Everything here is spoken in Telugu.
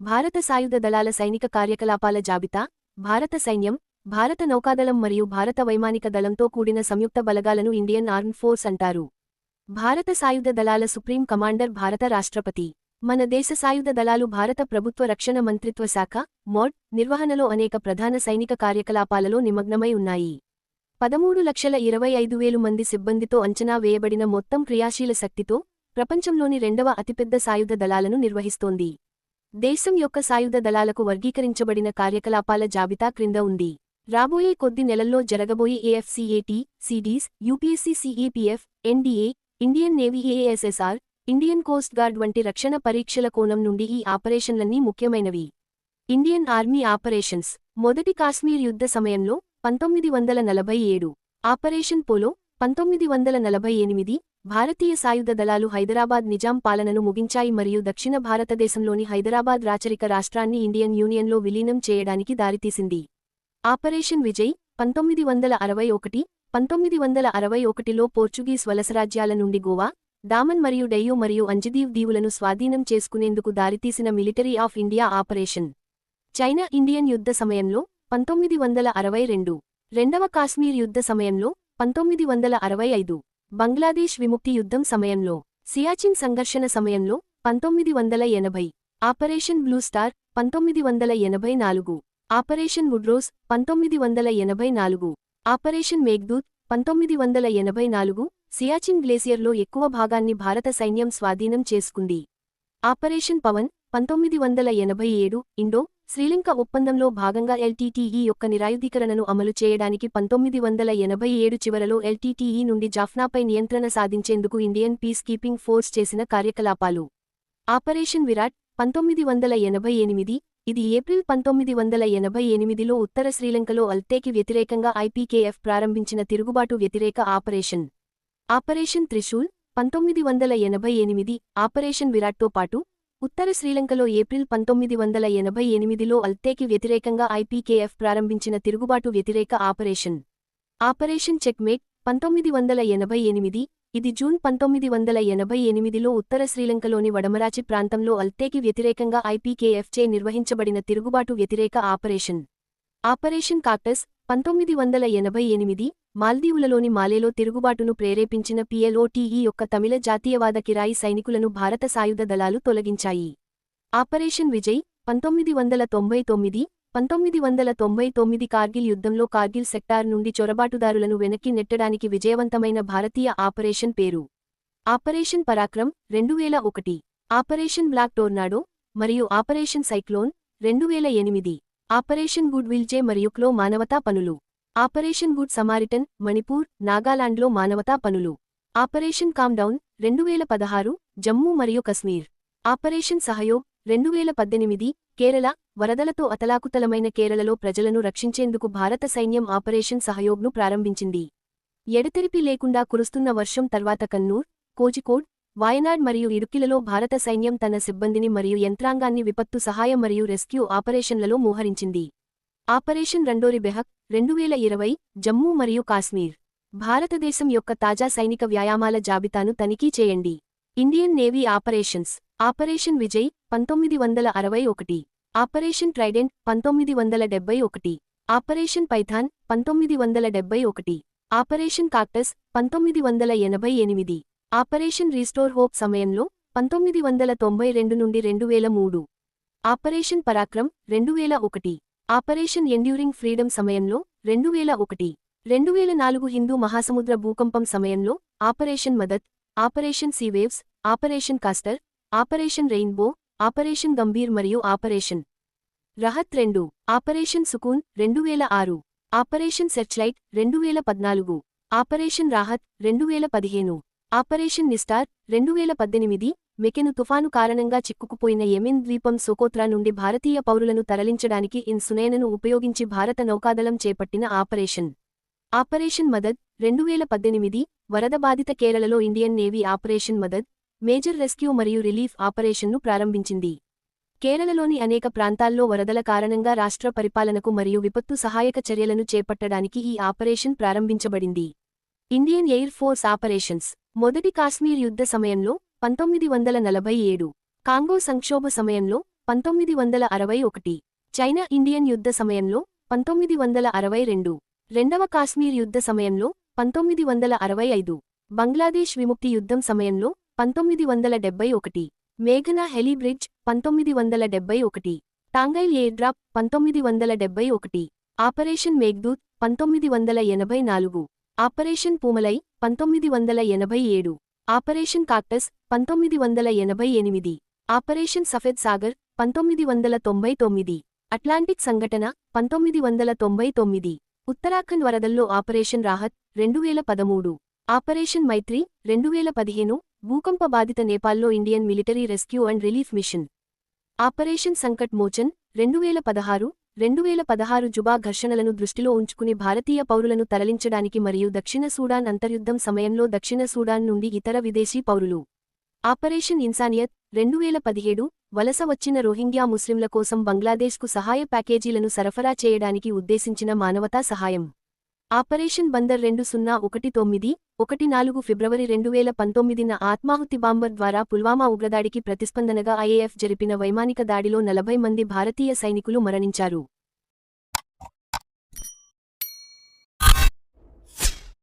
భారత సాయుధ దళాల సైనిక కార్యకలాపాల జాబితా భారత సైన్యం భారత నౌకాదళం మరియు భారత వైమానిక దళంతో కూడిన సంయుక్త బలగాలను ఇండియన్ ఆర్మ్ ఫోర్స్ అంటారు. భారత సాయుధ దళాల సుప్రీం కమాండర్ భారత రాష్ట్రపతి. మన దేశ సాయుధ దళాలు భారత ప్రభుత్వ రక్షణ మంత్రిత్వ శాఖ మోడ్ నిర్వహణలో అనేక ప్రధాన సైనిక కార్యకలాపాలలో నిమగ్నమై ఉన్నాయి. పదమూడు లక్షల ఇరవై ఐదు వేలు మంది సిబ్బందితో అంచనా వేయబడిన మొత్తం క్రియాశీల శక్తితో ప్రపంచంలోని రెండవ అతిపెద్ద సాయుధ దళాలను నిర్వహిస్తోంది. దేశం యొక్క సాయుధ దళాలకు వర్గీకరించబడిన కార్యకలాపాల జాబితా క్రింద ఉంది. రాబోయే కొద్ది నెలల్లో జరగబోయే AFCAT CDS UPSC CAPF NDA Indian navy AASSR Indian coast guard వంటి రక్షణ పరీక్షల కోణం నుండి ఈ ఆపరేషన్లన్నీ ముఖ్యమైనవి. ఇండియన్ ఆర్మీ ఆపరేషన్స్ మొదటి కాశ్మీర్ యుద్ధ సమయంలో పంతొమ్మిది వందల నలభై ఏడు ఆపరేషన్ పోలో పంతొమ్మిది వందల నలభై ఎనిమిది భారతీయ సాయుధ దళాలు హైదరాబాద్ నిజాం పాలనను ముగించాయి మరియు దక్షిణ భారతదేశంలోని హైదరాబాద్ రాచరిక రాష్ట్రాన్ని ఇండియన్ యూనియన్లో విలీనం చేయడానికి దారితీసింది. ఆపరేషన్ విజయ్ పంతొమ్మిది వందల అరవై ఒకటి పంతొమ్మిది వందల అరవై ఒకటిలో పోర్చుగీస్ వలసరాజ్యాల నుండి గోవా డామన్ మరియు డయ్యూ మరియు అంజదీవ్ దీవులను స్వాధీనం చేసుకునేందుకు దారితీసిన military of India operation. China Indian యుద్ధ సమయంలో పంతొమ్మిది వందల అరవై రెండు. రెండవ కాశ్మీర్ యుద్ధ సమయంలో పంతొమ్మిది వందల అరవై ఐదు. బంగ్లాదేశ్ విముక్తి యుద్ధం సమయంలో సియాచిన్ సంఘర్షణ సమయంలో పంతొమ్మిది వందల ఎనభై ఆపరేషన్ బ్లూ స్టార్ పంతొమ్మిది వందల ఎనభై నాలుగు ఆపరేషన్ వుడ్రోస్ పంతొమ్మిది వందల ఎనభై నాలుగు ఆపరేషన్ మేఘ్దూత్ పంతొమ్మిది వందల ఎనభై నాలుగు సియాచిన్ గ్లేసియర్లో ఎక్కువ భాగాన్ని భారత సైన్యం స్వాధీనం చేసుకుంది. ఆపరేషన్ పవన్ పంతొమ్మిది వందల ఎనభై ఏడు ఇండో శ్రీలంక ఒప్పందంలో భాగంగా ఎల్టీటీఈ యొక్క నిరాయుధీకరణను అమలు చేయడానికి పంతొమ్మిది వందల ఎనభై ఏడు చివరలో ఎల్టీటీఈ నుండి జాఫ్నాపై నియంత్రణ సాధించేందుకు ఇండియన్ పీస్ కీపింగ్ ఫోర్స్ చేసిన కార్యకలాపాలు. ఆపరేషన్ విరాట్ పంతొమ్మిది వందల ఎనభై ఎనిమిది ఇది ఏప్రిల్ పంతొమ్మిది వందల ఎనభై ఎనిమిదిలో ఉత్తర శ్రీలంకలో అల్తేకి వ్యతిరేకంగా ఐపీకేఎఫ్ ప్రారంభించిన తిరుగుబాటు వ్యతిరేక ఆపరేషన్. ఆపరేషన్ త్రిశూల్ పంతొమ్మిది వందల ఎనభై ఎనిమిది ఆపరేషన్ విరాట్తో పాటు ఉత్తర శ్రీలంకలో ఏప్రిల్ పంతొమ్మిది వందల ఎనభై ఎనిమిదిలో అల్తేకి వ్యతిరేకంగా ఐపీకేఎఫ్ ప్రారంభించిన తిరుగుబాటు వ్యతిరేక ఆపరేషన్. ఆపరేషన్ చెక్మేట్ పంతొమ్మిది వందల ఎనభై ఎనిమిది ఇది జూన్ పంతొమ్మిది వందల ఎనభై ఎనిమిదిలో ఉత్తర శ్రీలంకలోని వడమరాచి ప్రాంతంలో అల్తేకి వ్యతిరేకంగా ఐపీకేఎఫ్చే నిర్వహించబడిన తిరుగుబాటు వ్యతిరేక ఆపరేషన్. ఆపరేషన్ కాక్టస్ పంతొమ్మిది వందల ఎనభై ఎనిమిది మాల్దీవులలోని మాలేలో తిరుగుబాటును ప్రేరేపించిన పిఎల్ఓటీఈ యొక్క తమిళ జాతీయవాద కిరాయి సైనికులను భారత సాయుధ దళాలు తొలగించాయి. ఆపరేషన్ విజయ్ పంతొమ్మిది వందల తొంభై తొమ్మిది పంతొమ్మిది వందల తొంభై తొమ్మిది కార్గిల్ యుద్ధంలో కార్గిల్ సెక్టార్ నుండి చొరబాటుదారులను వెనక్కి నెట్టడానికి విజయవంతమైన భారతీయ ఆపరేషన్ పేరు. ఆపరేషన్ పరాక్రమ్ రెండు వేల ఒకటి. ఆపరేషన్ బ్లాక్ టోర్నాడో మరియు ఆపరేషన్ సైక్లోన్ రెండు వేల ఎనిమిది. ఆపరేషన్ గుడ్ విల్జే మరియుక్లో మరియు క్లో మానవతా పనులు. ఆపరేషన్ గుడ్ సమారిటన్ మణిపూర్ నాగాలాండ్లో మానవతా పనులు. ఆపరేషన్ కామ్డౌన్ రెండు వేల పదహారు జమ్మూ మరియు కశ్మీర్. ఆపరేషన్ సహయోగ్ రెండు వేల పద్దెనిమిది కేరళ వరదలతో అతలాకుతలమైన కేరళలో ప్రజలను రక్షించేందుకు భారత సైన్యం ఆపరేషన్ సహయోగ్ను ప్రారంభించింది. ఎడతెరిపి లేకుండా కురుస్తున్న వర్షం తర్వాత కన్నూర్ కోజికోడ్ వాయనాడ్ మరియు ఇడుక్కిలలో భారత సైన్యం తన సిబ్బందిని మరియు యంత్రాంగాన్ని విపత్తు సహాయం మరియు రెస్క్యూ ఆపరేషన్లలో మోహరించింది. ఆపరేషన్ రెండోరి బెహక్ రెండు వేల ఇరవై జమ్మూ మరియు కాశ్మీర్. భారతదేశం యొక్క తాజా సైనిక వ్యాయామాల జాబితాను తనిఖీ చేయండి. Indian navy operations. Operation Vijay పంతొమ్మిది వందల అరవై ఒకటి. ఆపరేషన్ ట్రైడెంట్ పంతొమ్మిది వందల డెబ్బై ఒకటి. ఆపరేషన్ పైథాన్ పంతొమ్మిది వందల డెబ్బై ఒకటి. ఆపరేషన్ కాక్టస్ పంతొమ్మిది వందల ఎనభై ఎనిమిది. ఆపరేషన్ రీస్టోర్ హోప్ సమయంలో పంతొమ్మిది వందల తొంభై రెండు నుండి రెండు వేల మూడు. ఆపరేషన్ పరాక్రమ్ రెండు వేల ఒకటి. ఆపరేషన్ ఎండ్యూరింగ్ ఫ్రీడమ్ సమయంలో రెండు వేల ఒకటి. రెండు వేల నాలుగు హిందూ మహాసముద్ర భూకంపం సమయంలో operation Madad operation sea waves operation castor operation rainbow operation Gambhir మరియు ఆపరేషన్ రహత్ రెండు. ఆపరేషన్ సుకూన్ రెండు వేల ఆరు. ఆపరేషన్ సెర్చ్లైట్ రెండు వేల పద్నాలుగు. ఆపరేషన్ రాహత్ రెండు వేల పదిహేను. ఆపరేషన్ నిస్టార్ రెండు వేల పద్దెనిమిది మెకెను తుఫాను కారణంగా చిక్కుకుపోయిన యెమెన్ ద్వీపం సోకోత్రా నుండి భారతీయ పౌరులను తరలించడానికి ఇన్ సునేనను ఉపయోగించి భారత నౌకాదళం చేపట్టిన ఆపరేషన్. ఆపరేషన్ మదద్ రెండు వేల పద్దెనిమిది వరద బాధిత కేరళలో Indian navy operation Madad major rescue మరియు రిలీఫ్ ఆపరేషన్ను ప్రారంభించింది. కేరళలోని అనేక ప్రాంతాల్లో వరదల కారణంగా రాష్ట్ర పరిపాలనకు మరియు విపత్తు సహాయక చర్యలను చేపట్టడానికి ఈ ఆపరేషన్ ప్రారంభించబడింది. ఇండియన్ ఎయిర్ ఫోర్స్ ఆపరేషన్స్ మొదటి కాశ్మీర్ యుద్ధ సమయంలో పంతొమ్మిది వందల నలభై ఏడు కాంగో సంక్షోభ సమయంలో పంతొమ్మిది వందల అరవై ఒకటి చైనా ఇండియన్ యుద్ధ సమయంలో పంతొమ్మిది వందల అరవై రెండు రెండవ కాశ్మీర్ యుద్ధ సమయంలో పంతొమ్మిది వందల అరవై ఐదు బంగ్లాదేశ్ విముక్తి యుద్ధం సమయంలో పంతొమ్మిది వందల డెబ్బై ఒకటి మేఘనా హెలీ బ్రిడ్జ్ పంతొమ్మిది వందల డెబ్బై ఒకటి టాంగైల్ ఎయిర్డ్రాప్ పంతొమ్మిది వందల డెబ్బై ఒకటి ఆపరేషన్ మేఘ్దూత్ పంతొమ్మిది వందల ఎనభై నాలుగు ఆపరేషన్ పూమలై పంతొమ్మిది వందల ఎనభై ఏడు. ఆపరేషన్ కాక్టస్ పంతొమ్మిది వందల ఎనభై ఎనిమిది. ఆపరేషన్ సఫెద్ సాగర్ పంతొమ్మిది వందల తొంభై తొమ్మిది. అట్లాంటిక్ సంఘటన పంతొమ్మిది వందల తొంభై తొమ్మిది. ఉత్తరాఖండ్ వరదల్లో ఆపరేషన్ రాహత్ రెండువేల పదమూడు. ఆపరేషన్ మైత్రి రెండు వేల పదిహేను. భూకంప బాధిత నేపాల్లో Indian military rescue and relief mission. Operation Sankat Mochan రెండు వేల పదహారు. రెండు వేల పదహారు జుబా ఘర్షణలను దృష్టిలో ఉంచుకుని భారతీయ పౌరులను తరలించడానికి మరియు దక్షిణ సూడాన్ అంతర్యుద్ధం సమయంలో దక్షిణ సూడాన్ నుండి ఇతర విదేశీ పౌరులు. ఆపరేషన్ ఇన్సానియత్ రెండువేల పదిహేడు వలస వచ్చిన రోహింగ్యా ముస్లింల కోసం బంగ్లాదేశ్కు సహాయ ప్యాకేజీలను సరఫరా చేయడానికి ఉద్దేశించిన మానవతా సహాయం. ఆపరేషన్ బందర్ రెండు సున్నా ఒకటి తొమ్మిది ఒకటి నాలుగు ఫిబ్రవరి రెండు వేల పంతొమ్మిదిన ఆత్మాహుతి బాంబర్ ద్వారా పుల్వామా ఉగ్రదాడికి ప్రతిస్పందనగా ఐఏఎఫ్ జరిపిన వైమానిక దాడిలో నలభై మంది భారతీయ సైనికులు మరణించారు.